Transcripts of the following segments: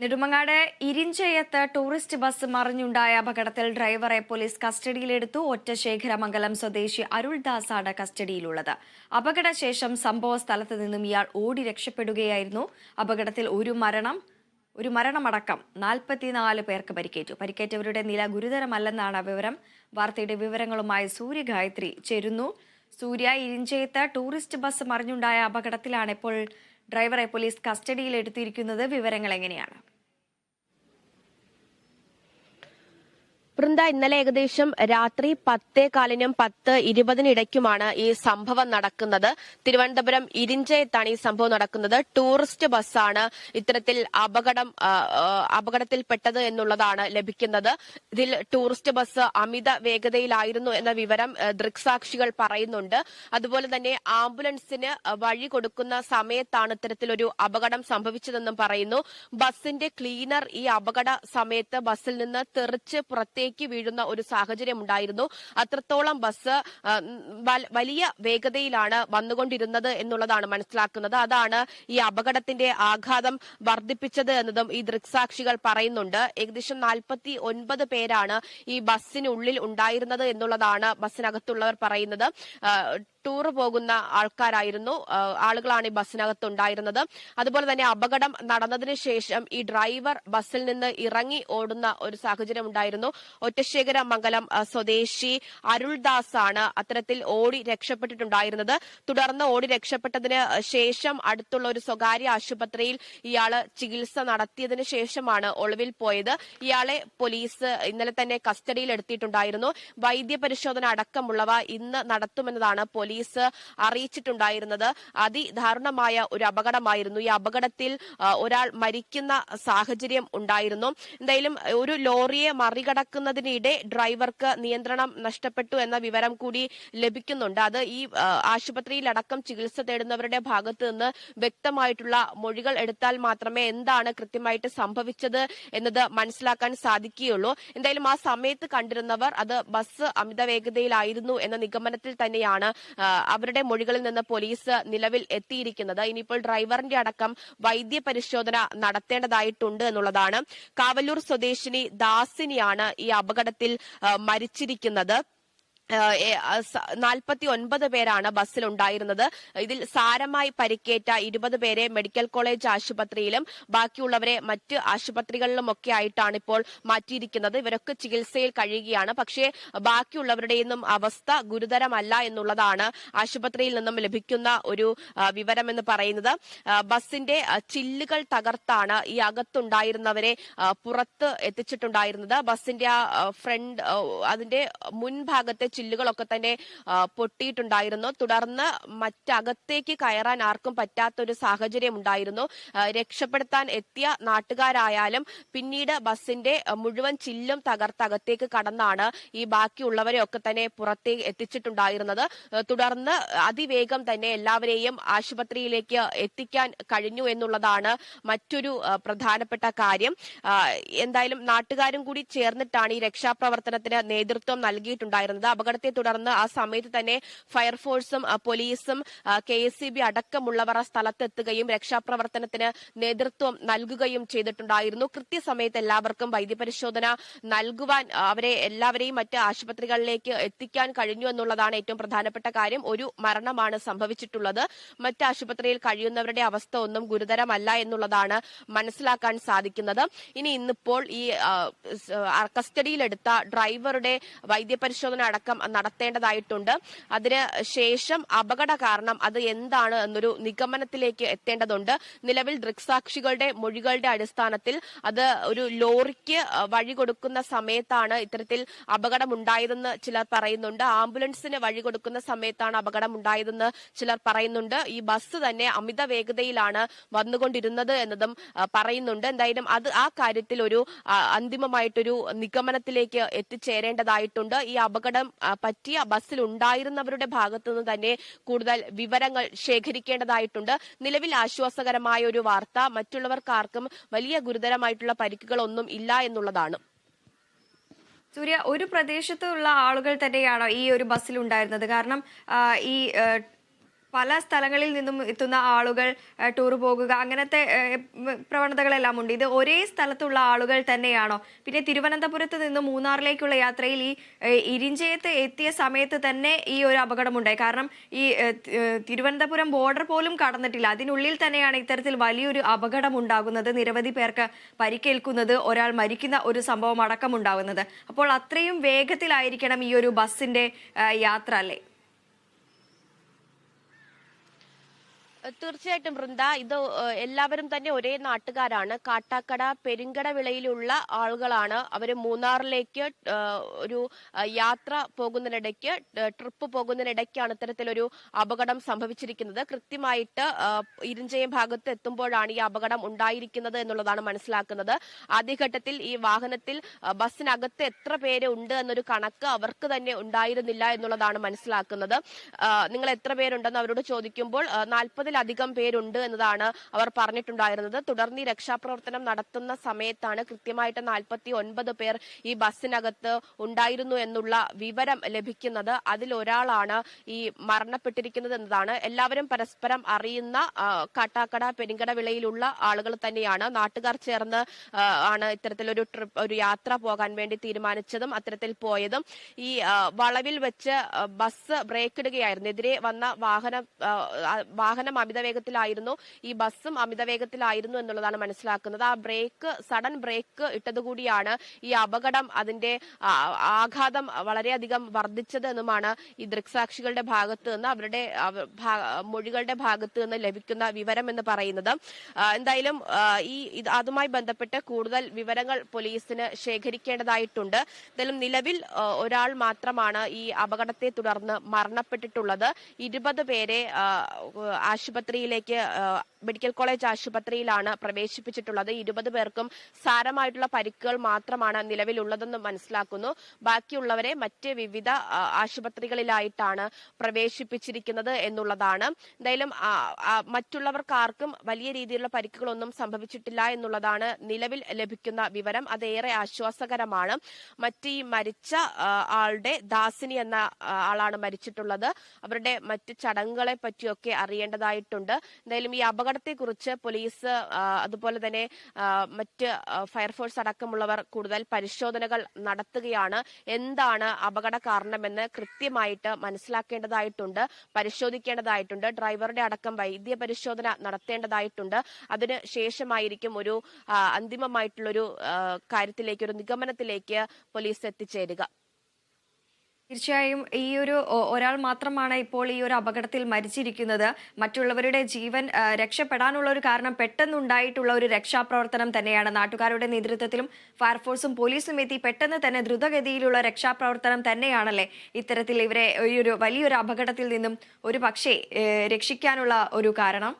നെടുമങ്ങാട് ഇരിഞ്ചയത്ത് tourist bus മറിഞ്ഞുണ്ടായ അപകടത്തിൽ ഡ്രൈവറെ പോലീസ് കസ്റ്റഡിയിലെടുത്തു. ഒറ്റശേഖരമംഗലം സ്വദേശി അരുൾദാസാണ് കസ്റ്റഡിയിലുള്ളത്. അപകടശേഷം സംഭവ സ്ഥലത്ത് നിന്നും ഇയാൾ ഓടി രക്ഷപ്പെടുകയായിരുന്നു. അപകടത്തിൽ ഒരു മരണം ഒരു മരണമടക്കം നാൽപ്പത്തിനാല് പേർക്ക് പരിക്കേറ്റു. പരിക്കേറ്റവരുടെ നില ഗുരുതരമല്ലെന്നാണ് വിവരം. വാർത്തയുടെ വിവരങ്ങളുമായി സൂര്യ ഗായത്രി ചേരുന്നു. സൂര്യ ഇരിഞ്ചയത്ത് ടൂറിസ്റ്റ് ബസ് മറിഞ്ഞുണ്ടായ അപകടത്തിലാണ് ഇപ്പോൾ ഡ്രൈവറെ പോലീസ് കസ്റ്റഡിയിൽ എടുത്തിരിക്കുന്നത് വിവരങ്ങൾ എങ്ങനെയാണ് വൃന്ദ ഇന്നലെ ഏകദേശം രാത്രി പത്തേ കാലിനും പത്ത് ഇരുപതിനിടയ്ക്കുമാണ് ഈ സംഭവം നടക്കുന്നത്. തിരുവനന്തപുരം ഇരിഞ്ചയത്താണ് ഈ സംഭവം നടക്കുന്നത്. ടൂറിസ്റ്റ് ബസ്സാണ് ഇത്തരത്തിൽ അപകടം അപകടത്തിൽപ്പെട്ടത് എന്നുള്ളതാണ് ലഭിക്കുന്നത്. ഇതിൽ ടൂറിസ്റ്റ് ബസ് അമിത വേഗതയിലായിരുന്നു എന്ന വിവരം ദൃക്സാക്ഷികൾ പറയുന്നുണ്ട്. അതുപോലെ തന്നെ ആംബുലൻസിന് വഴി കൊടുക്കുന്ന സമയത്താണ് ഇത്തരത്തിലൊരു അപകടം സംഭവിച്ചതെന്നും പറയുന്നു. ബസിന്റെ ക്ലീനർ ഈ അപകട സമയത്ത് ബസ്സിൽ നിന്ന് തെറിച്ച് പുറത്തേക്ക് വീഴുന്ന ഒരു സാഹചര്യം ഉണ്ടായിരുന്നു അത്രത്തോളം ബസ് വലിയ വേഗതയിലാണ് വന്നുകൊണ്ടിരുന്നത് എന്നുള്ളതാണ് മനസ്സിലാക്കുന്നത്. അതാണ് ഈ അപകടത്തിന്റെ ആഘാതം വർദ്ധിപ്പിച്ചത് എന്നതും ഈ ദൃക്സാക്ഷികൾ പറയുന്നുണ്ട്. ഏകദേശം നാൽപ്പത്തി ഒൻപത് പേരാണ് ഈ ബസ്സിനുള്ളിൽ ഉണ്ടായിരുന്നത് എന്നുള്ളതാണ് ബസ്സിനകത്തുള്ളവർ പറയുന്നത്. ടൂർ പോകുന്ന ആൾക്കാരായിരുന്നു. ആളുകളാണ് ഈ ബസ്സിനകത്ത് ഉണ്ടായിരുന്നത് അതുപോലെ തന്നെ അപകടം നടന്നതിന് ശേഷം ഈ ഡ്രൈവർ ബസ്സിൽ നിന്ന് ഇറങ്ങി ഓടുന്ന ഒരു സാഹചര്യം ഉണ്ടായിരുന്നു. ഒറ്റശേഖര മംഗലം സ്വദേശി അരുൾദാസ് ആണ് അത്തരത്തിൽ ഓടി രക്ഷപ്പെട്ടിട്ടുണ്ടായിരുന്നത്. തുടർന്ന് ഓടി രക്ഷപ്പെട്ടതിന് ശേഷം അടുത്തുള്ള ഒരു സ്വകാര്യ ആശുപത്രിയിൽ ഇയാൾ ചികിത്സ നടത്തിയതിനു ശേഷമാണ് ഒളിവിൽ പോയത്. ഇയാളെ പോലീസ് ഇന്നലെ തന്നെ കസ്റ്റഡിയിൽ എടുത്തിട്ടുണ്ടായിരുന്നു വൈദ്യപരിശോധന അടക്കമുള്ളവ ഇന്ന് നടത്തുമെന്നതാണ് പോലീസ് അറിയിച്ചിട്ടുണ്ടായിരുന്നത്. അതിദാരുണമായ ഒരു അപകടമായിരുന്നു. ഈ അപകടത്തിൽ ഒരാൾ മരിക്കുന്ന സാഹചര്യം ഉണ്ടായിരുന്നു. എന്തായാലും ഒരു ലോറിയെ മറികടക്കുന്നതിനിടെ ഡ്രൈവർക്ക് നിയന്ത്രണം നഷ്ടപ്പെട്ടു എന്ന വിവരം കൂടി ലഭിക്കുന്നുണ്ട്. അത് ഈ ആശുപത്രിയിലടക്കം ചികിത്സ തേടുന്നവരുടെ ഭാഗത്ത് നിന്ന് വ്യക്തമായിട്ടുള്ള മൊഴികൾ എടുത്താൽ മാത്രമേ എന്താണ് കൃത്യമായിട്ട് സംഭവിച്ചത് എന്നത് മനസ്സിലാക്കാൻ സാധിക്കുകയുള്ളൂ. എന്തായാലും ആ സമയത്ത് കണ്ടിരുന്നവർ അത് ബസ് അമിത വേഗതയിലായിരുന്നു എന്ന നിഗമനത്തിൽ തന്നെയാണ് അവരുടെ മൊഴികളിൽ നിന്ന് പോലീസ് നിലവിൽ എത്തിയിരിക്കുന്നത്. ഇനിയിപ്പോൾ ഡ്രൈവറിന്റെ അടക്കം വൈദ്യ പരിശോധന നടത്തേണ്ടതായിട്ടുണ്ട് എന്നുള്ളതാണ്. കാവല്ലൂർ സ്വദേശിനി ദാസിനിയാണ് ഈ അപകടത്തിൽ മരിച്ചിരിക്കുന്നത്. നാൽപ്പത്തി ഒൻപത് പേരാണ് ബസ്സിൽ ഉണ്ടായിരുന്നത് ഇതിൽ സാരമായി പരിക്കേറ്റ ഇരുപത് പേരെ മെഡിക്കൽ കോളേജ് ആശുപത്രിയിലും ബാക്കിയുള്ളവരെ മറ്റ് ആശുപത്രികളിലുമൊക്കെ ആയിട്ടാണ് ഇപ്പോൾ മാറ്റിയിരിക്കുന്നത്. ഇവരൊക്കെ ചികിത്സയിൽ കഴിയുകയാണ്. പക്ഷേ ബാക്കിയുള്ളവരുടെയൊന്നും അവസ്ഥ ഗുരുതരമല്ല എന്നുള്ളതാണ് ആശുപത്രിയിൽ നിന്നും ലഭിക്കുന്ന ഒരു വിവരമെന്ന് പറയുന്നത്. ബസ്സിന്റെ ചില്ലുകൾ തകർത്താണ് ഈ അകത്തുണ്ടായിരുന്നവരെ പുറത്ത് എത്തിച്ചിട്ടുണ്ടായിരുന്നത്. ബസിന്റെ ആ ആ, ഫ്രണ്ട് അതിന്റെ മുൻഭാഗത്തെ ചില്ലുകളൊക്കെ തന്നെ പൊട്ടിയിട്ടുണ്ടായിരുന്നു. തുടർന്ന് മറ്റകത്തേക്ക് കയറാൻ ആർക്കും പറ്റാത്തൊരു സാഹചര്യം ഉണ്ടായിരുന്നു. രക്ഷപ്പെടുത്താൻ എത്തിയ നാട്ടുകാരായാലും പിന്നീട് ബസിന്റെ മുഴുവൻ ചില്ലും തകർത്ത് അകത്തേക്ക് കടന്നാണ് ഈ ബാക്കിയുള്ളവരെ ഒക്കെ തന്നെ പുറത്തേക്ക് എത്തിച്ചിട്ടുണ്ടായിരുന്നത്. തുടർന്ന് അതിവേഗം തന്നെ എല്ലാവരെയും ആശുപത്രിയിലേക്ക് എത്തിക്കാൻ കഴിഞ്ഞു എന്നുള്ളതാണ് മറ്റൊരു പ്രധാനപ്പെട്ട കാര്യം. എന്തായാലും നാട്ടുകാരും കൂടി ചേർന്നിട്ടാണ് ഈ രക്ഷാപ്രവർത്തനത്തിന് നേതൃത്വം നൽകിയിട്ടുണ്ടായിരുന്നത്. അപകടത്തെ തുടർന്ന് ആ സമയത്ത് തന്നെ ഫയർഫോഴ്സും പോലീസും കെ എസ് സി ബി അടക്കമുള്ളവർ ആ സ്ഥലത്തെത്തുകയും രക്ഷാപ്രവർത്തനത്തിന് നേതൃത്വം നൽകുകയും ചെയ്തിട്ടുണ്ടായിരുന്നു. കൃത്യസമയത്ത് എല്ലാവർക്കും വൈദ്യപരിശോധന നൽകുവാൻ അവരെ എല്ലാവരെയും മറ്റ് ആശുപത്രികളിലേക്ക് എത്തിക്കാൻ കഴിഞ്ഞു എന്നുള്ളതാണ് ഏറ്റവും പ്രധാനപ്പെട്ട കാര്യം. ഒരു മരണമാണ് സംഭവിച്ചിട്ടുള്ളത്. മറ്റ് ആശുപത്രിയിൽ കഴിയുന്നവരുടെ അവസ്ഥ ഒന്നും ഗുരുതരമല്ല എന്നുള്ളതാണ് മനസ്സിലാക്കാൻ സാധിക്കുന്നത്. ഇനി ഇന്നിപ്പോൾ ഈ കസ്റ്റഡിയിലെടുത്ത ഡ്രൈവറുടെ വൈദ്യപരിശോധന അടക്കം നടത്തേണ്ടതായിട്ടുണ്ട്. അതിന് ശേഷം അപകട കാരണം അത് എന്താണ് എന്നൊരു നിഗമനത്തിലേക്ക് എത്തേണ്ടതുണ്ട്. നിലവിൽ ദൃക്സാക്ഷികളുടെ മൊഴികളുടെ അടിസ്ഥാനത്തിൽ അത് ഒരു ലോറിക്ക് വഴി കൊടുക്കുന്ന സമയത്താണ് ഇത്തരത്തിൽ അപകടമുണ്ടായതെന്ന് ചിലർ പറയുന്നുണ്ട്. ആംബുലൻസിന് വഴി കൊടുക്കുന്ന സമയത്താണ് അപകടമുണ്ടായതെന്ന് ചിലർ പറയുന്നുണ്ട്. ഈ ബസ് തന്നെ അമിത വേഗതയിലാണ് വന്നുകൊണ്ടിരുന്നത് എന്നതും പറയുന്നുണ്ട്. എന്തായാലും അത് ആ കാര്യത്തിൽ ഒരു അന്തിമമായിട്ടൊരു നിഗമനത്തിലേക്ക് എത്തിച്ചേരേണ്ടതായിട്ടുണ്ട്. ഈ അപകടം പറ്റിയ ബസ്സിൽ ഉണ്ടായിരുന്നവരുടെ ഭാഗത്തുനിന്ന് തന്നെ കൂടുതൽ വിവരങ്ങൾ ശേഖരിക്കേണ്ടതായിട്ടുണ്ട്. നിലവിൽ ആശ്വാസകരമായ ഒരു വാർത്ത മറ്റുള്ളവർക്കാർക്കും വലിയ ഗുരുതരമായിട്ടുള്ള പരിക്കുകളൊന്നും ഇല്ല എന്നുള്ളതാണ്. സൂര്യ ഒരു പ്രദേശത്തുള്ള ആളുകൾ തന്നെയാണോ ഈ ഒരു ബസ്സിൽ ഉണ്ടായിരുന്നത് കാരണം ഈ പല സ്ഥലങ്ങളിൽ നിന്നും എത്തുന്ന ആളുകൾ ടൂർ പോകുക അങ്ങനത്തെ പ്രവണതകളെല്ലാം ഉണ്ട്. ഇത് ഒരേ സ്ഥലത്തുള്ള ആളുകൾ തന്നെയാണോ? പിന്നെ തിരുവനന്തപുരത്ത് നിന്ന് മൂന്നാറിലേക്കുള്ള യാത്രയിൽ ഈ ഇരിഞ്ചയത്ത് എത്തിയ സമയത്ത് തന്നെ ഈ ഒരു അപകടമുണ്ടായി. കാരണം ഈ തിരുവനന്തപുരം ബോർഡർ പോലും കടന്നിട്ടില്ല. അതിനുള്ളിൽ തന്നെയാണ് ഇത്തരത്തിൽ വലിയൊരു അപകടം ഉണ്ടാകുന്നത് നിരവധി പേർക്ക് പരിക്കേൽക്കുന്നത് ഒരാൾ മരിക്കുന്ന ഒരു സംഭവം അടക്കമുണ്ടാകുന്നത്. അപ്പോൾ അത്രയും വേഗത്തിലായിരിക്കണം ഈ ഒരു ബസ്സിന്റെ യാത്ര അല്ലേ? തീർച്ചയായിട്ടും വൃന്ദ ഇത് എല്ലാവരും തന്നെ ഒരേ നാട്ടുകാരാണ്. കാട്ടാക്കട പെരിങ്കട വിളയിലുള്ള ആളുകളാണ് അവർ മൂന്നാറിലേക്ക് ഒരു യാത്ര പോകുന്നതിനിടയ്ക്ക് ട്രിപ്പ് പോകുന്നതിനിടയ്ക്കാണ് ഇത്തരത്തിലൊരു അപകടം സംഭവിച്ചിരിക്കുന്നത്. കൃത്യമായിട്ട് ഇരുഞ്ചയം ഭാഗത്ത് എത്തുമ്പോഴാണ് ഈ അപകടം ഉണ്ടായിരിക്കുന്നത് എന്നുള്ളതാണ് മനസ്സിലാക്കുന്നത്. ആദ്യഘട്ടത്തിൽ ഈ വാഹനത്തിൽ ബസ്സിനകത്ത് എത്ര പേര് ഉണ്ട് എന്നൊരു കണക്ക് അവർക്ക് തന്നെ ഉണ്ടായിരുന്നില്ല എന്നുള്ളതാണ് മനസ്സിലാക്കുന്നത്. നിങ്ങൾ എത്ര പേരുണ്ടെന്ന് അവരോട് ചോദിക്കുമ്പോൾ നാൽപ്പതിലധികം പേരുണ്ട് എന്നതാണ് അവർ പറഞ്ഞിട്ടുണ്ടായിരുന്നത്. തുടർന്ന് ഈ രക്ഷാപ്രവർത്തനം നടത്തുന്ന സമയത്താണ് കൃത്യമായിട്ട് നാൽപ്പത്തി ഒൻപത് പേർ ഈ ബസ്സിനകത്ത് ഉണ്ടായിരുന്നു എന്നുള്ള വിവരം ലഭിക്കുന്നത്. അതിലൊരാളാണ് ഈ മരണപ്പെട്ടിരിക്കുന്നത് എന്നതാണ്. എല്ലാവരും പരസ്പരം അറിയുന്ന കാട്ടാക്കട പെരിങ്കട വിളയിലുള്ള ആളുകൾ തന്നെയാണ്. നാട്ടുകാർ ചേർന്ന് ആണ് ഇത്തരത്തിലൊരു ട്രിപ്പ് ഒരു യാത്ര പോകാൻ വേണ്ടി തീരുമാനിച്ചതും അത്തരത്തിൽ പോയതും. ഈ വളവിൽ വെച്ച് ബസ് ബ്രേക്ക് ഇടുകയായിരുന്നു എതിരെ വന്ന വാഹനം വാഹനം അമിത വേഗത്തിലായിരുന്നു ഈ ബസ്സും അമിതവേഗത്തിലായിരുന്നു എന്നുള്ളതാണ് മനസ്സിലാക്കുന്നത്. ആ ബ്രേക്ക് സഡൻ ബ്രേക്ക് ഇട്ടതുകൂടിയാണ് ഈ അപകടം അതിന്റെ ആഘാതം വളരെയധികം വർദ്ധിച്ചത് എന്നുമാണ് ഈ ദൃക്സാക്ഷികളുടെ ഭാഗത്ത് നിന്ന് അവരുടെ മൊഴികളുടെ ഭാഗത്ത് നിന്ന് ലഭിക്കുന്ന വിവരം എന്ന് പറയുന്നത്. എന്തായാലും ഈ അതുമായി ബന്ധപ്പെട്ട് കൂടുതൽ വിവരങ്ങൾ പോലീസിന് ശേഖരിക്കേണ്ടതായിട്ടുണ്ട്. എന്തായാലും നിലവിൽ ഒരാൾ മാത്രമാണ് ഈ അപകടത്തെ തുടർന്ന് മരണപ്പെട്ടിട്ടുള്ളത്. ഇരുപത് പേരെ ആ, ആശുപത്രിയിലേക്ക് മെഡിക്കൽ കോളേജ് ആശുപത്രിയിലാണ് പ്രവേശിപ്പിച്ചിട്ടുള്ളത്. ഇരുപത് പേർക്കും സാരമായിട്ടുള്ള പരിക്കുകൾ മാത്രമാണ് നിലവിലുള്ളതെന്ന് മനസ്സിലാക്കുന്നു. ബാക്കിയുള്ളവരെ മറ്റ് വിവിധ ആശുപത്രികളിലായിട്ടാണ് പ്രവേശിപ്പിച്ചിരിക്കുന്നത് എന്നുള്ളതാണ്. എന്തായാലും മറ്റുള്ളവർക്ക് ആർക്കും വലിയ രീതിയിലുള്ള പരിക്കുകളൊന്നും സംഭവിച്ചിട്ടില്ല എന്നുള്ളതാണ് നിലവിൽ ലഭിക്കുന്ന വിവരം. അതേറെ ആശ്വാസകരമാണ്. മറ്റ് ഈ മരിച്ച ആളുടെ ദാസിനി എന്ന ആളാണ് മരിച്ചിട്ടുള്ളത്. അവരുടെ മറ്റ് ചടങ്ങുകളെ പറ്റിയൊക്കെ അറിയേണ്ടതായിട്ടുണ്ട്. എന്തായാലും ഈ അപകടത്തെക്കുറിച്ച് പോലീസ് അതുപോലെ തന്നെ മറ്റ് ഫയർഫോഴ്സ് അടക്കമുള്ളവർ കൂടുതൽ പരിശോധനകൾ നടത്തുകയാണ്. എന്താണ് അപകട കാരണമെന്ന് കൃത്യമായിട്ട് മനസ്സിലാക്കേണ്ടതായിട്ടുണ്ട് പരിശോധിക്കേണ്ടതായിട്ടുണ്ട്. ഡ്രൈവറുടെ അടക്കം വൈദ്യ പരിശോധന നടത്തേണ്ടതായിട്ടുണ്ട്. അതിന് ശേഷമായിരിക്കും ഒരു അന്തിമമായിട്ടുള്ളൊരു കാര്യത്തിലേക്ക് ഒരു നിഗമനത്തിലേക്ക് പോലീസ് എത്തിച്ചേരുക. തീർച്ചയായും ഈ ഒരു ഒരാൾ മാത്രമാണ് ഇപ്പോൾ ഈ ഒരു അപകടത്തിൽ മരിച്ചിരിക്കുന്നത്. മറ്റുള്ളവരുടെ ജീവൻ രക്ഷപ്പെടാനുള്ള ഒരു കാരണം പെട്ടെന്നുണ്ടായിട്ടുള്ള ഒരു രക്ഷാപ്രവർത്തനം തന്നെയാണ്. നാട്ടുകാരുടെ നേതൃത്വത്തിലും ഫയർഫോഴ്സും പോലീസും എത്തി പെട്ടെന്ന് തന്നെ ദ്രുതഗതിയിലുള്ള രക്ഷാപ്രവർത്തനം തന്നെയാണല്ലേ ഇത്തരത്തിൽ ഇവരെ ഈ ഒരു വലിയൊരു അപകടത്തിൽ നിന്നും ഒരു പക്ഷേ രക്ഷിക്കാനുള്ള ഒരു കാരണം?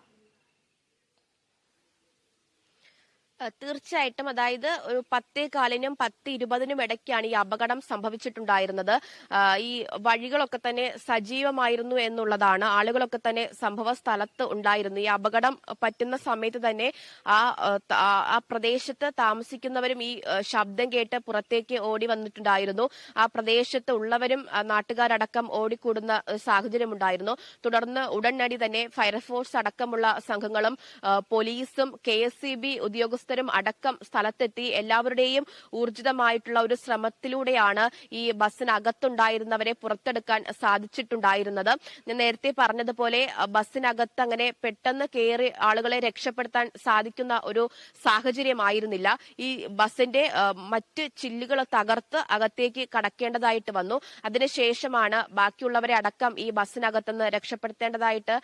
തീർച്ചയായിട്ടും അതായത് ഒരു പത്തേ കാലിനും പത്ത് ഇരുപതിനും ഇടയ്ക്കാണ് ഈ അപകടം സംഭവിച്ചിട്ടുണ്ടായിരുന്നത്. ഈ വഴികളൊക്കെ തന്നെ സജീവമായിരുന്നു എന്നുള്ളതാണ്. ആളുകളൊക്കെ തന്നെ സംഭവ സ്ഥലത്ത് ഉണ്ടായിരുന്നു. ഈ അപകടം പറ്റുന്ന സമയത്ത് തന്നെ ആ ആ- പ്രദേശത്ത് താമസിക്കുന്നവരും ഈ ശബ്ദം കേട്ട് പുറത്തേക്ക് ഓടി വന്നിട്ടുണ്ടായിരുന്നു. ആ പ്രദേശത്ത് ഉള്ളവരും നാട്ടുകാരടക്കം ഓടിക്കൂടുന്ന സാഹചര്യമുണ്ടായിരുന്നു തുടർന്ന് ഉടനടി തന്നെ ഫയർഫോഴ്സ് അടക്കമുള്ള സംഘങ്ങളും പോലീസും കെ എസ് സി ബി ഉദ്യോഗസ്ഥരും അടക്കം സ്ഥലത്തെത്തി എല്ലാവരുടെയും ഊർജിതമായിട്ടുള്ള ഒരു ശ്രമത്തിലൂടെയാണ് ഈ ബസ്സിനകത്തുണ്ടായിരുന്നവരെ പുറത്തെടുക്കാൻ സാധിച്ചിട്ടുണ്ടായിരുന്നത്. ഞാൻ നേരത്തെ പറഞ്ഞതുപോലെ ബസ്സിനകത്ത് അങ്ങനെ പെട്ടെന്ന് കയറി ആളുകളെ രക്ഷപ്പെടുത്താൻ സാധിക്കുന്ന ഒരു സാഹചര്യമായിരുന്നില്ല. ഈ ബസ്സിന്റെ മറ്റ് ചില്ലുകൾ തകർത്ത് അകത്തേക്ക് കടക്കേണ്ടതായിട്ട് വന്നു. അതിനുശേഷമാണ് ബാക്കിയുള്ളവരെ അടക്കം ഈ ബസ്സിനകത്തുനിന്ന് രക്ഷപ്പെടുത്തേണ്ടതായിട്ട്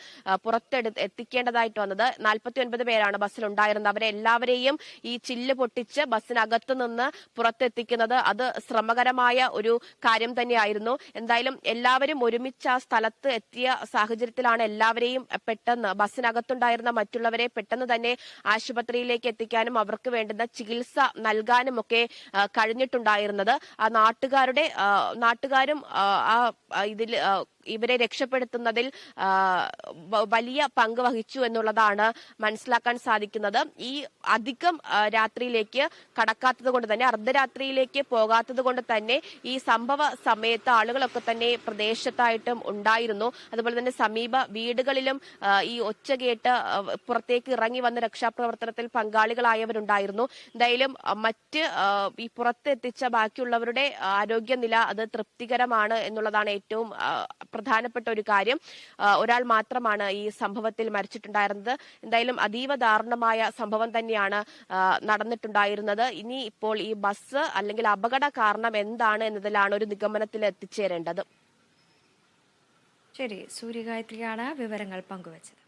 പുറത്തെടു എത്തിക്കേണ്ടതായിട്ട് വന്നത്. നാൽപ്പത്തി ഒൻപത് പേരാണ് ബസ്സിലുണ്ടായിരുന്നത്. അവരെ എല്ലാവരെയും ഈ ചില്ല് പൊട്ടിച്ച് ബസ്സിനകത്ത് നിന്ന് പുറത്തെത്തിക്കുന്നത് അത് ശ്രമകരമായ ഒരു കാര്യം തന്നെയായിരുന്നു. എന്തായാലും എല്ലാവരും ഒരുമിച്ച് ആ സ്ഥലത്ത് എത്തിയ സാഹചര്യത്തിലാണ് എല്ലാവരെയും പെട്ടെന്ന് ബസ്സിനകത്തുണ്ടായിരുന്ന മറ്റുള്ളവരെ പെട്ടെന്ന് തന്നെ ആശുപത്രിയിലേക്ക് എത്തിക്കാനും അവർക്ക് വേണ്ടുന്ന ചികിത്സ നൽകാനും ഒക്കെ കഴിഞ്ഞിട്ടുണ്ടായിരുന്നത്. ആ നാട്ടുകാരുടെ നാട്ടുകാരും ആ ഇതിൽ ഇവരെ രക്ഷപ്പെടുത്തുന്നതിൽ വലിയ പങ്ക് വഹിച്ചു എന്നുള്ളതാണ് മനസ്സിലാക്കാൻ സാധിക്കുന്നത്. ഈ അധികം രാത്രിയിലേക്ക് കടക്കാത്തത് കൊണ്ട് തന്നെ അർദ്ധരാത്രിയിലേക്ക് പോകാത്തത് കൊണ്ട് തന്നെ ഈ സംഭവ സമയത്ത് ആളുകളൊക്കെ തന്നെ പ്രദേശത്തായിട്ടും ഉണ്ടായിരുന്നു. അതുപോലെ തന്നെ സമീപ വീടുകളിലും ഈ ഒച്ച കേട്ട് പുറത്തേക്ക് ഇറങ്ങി വന്ന രക്ഷാപ്രവർത്തനത്തിൽ പങ്കാളികളായവരുണ്ടായിരുന്നു. എന്തായാലും മറ്റ് ഈ പുറത്തെത്തിച്ച ബാക്കിയുള്ളവരുടെ ആരോഗ്യനില അത് തൃപ്തികരമാണ് എന്നുള്ളതാണ് ഏറ്റവും പ്രധാനപ്പെട്ട ഒരു കാര്യം. ഒരാൾ മാത്രമാണ് ഈ സംഭവത്തിൽ മരിച്ചിട്ടുണ്ടായിരുന്നത്. എന്തായാലും അതീവ ദാരുണമായ സംഭവം തന്നെയാണ് നടന്നിട്ടുണ്ടായിരുന്നത്. ഇനി ഇപ്പോൾ ഈ ബസ് അല്ലെങ്കിൽ അപകട കാരണം എന്താണ് എന്നതിലാണ് ഒരു നിഗമനത്തിൽ എത്തിച്ചേരേണ്ടത്. ശരി സൂര്യഗായത്രിയാണ് വിവരങ്ങൾ പങ്കുവച്ചത്.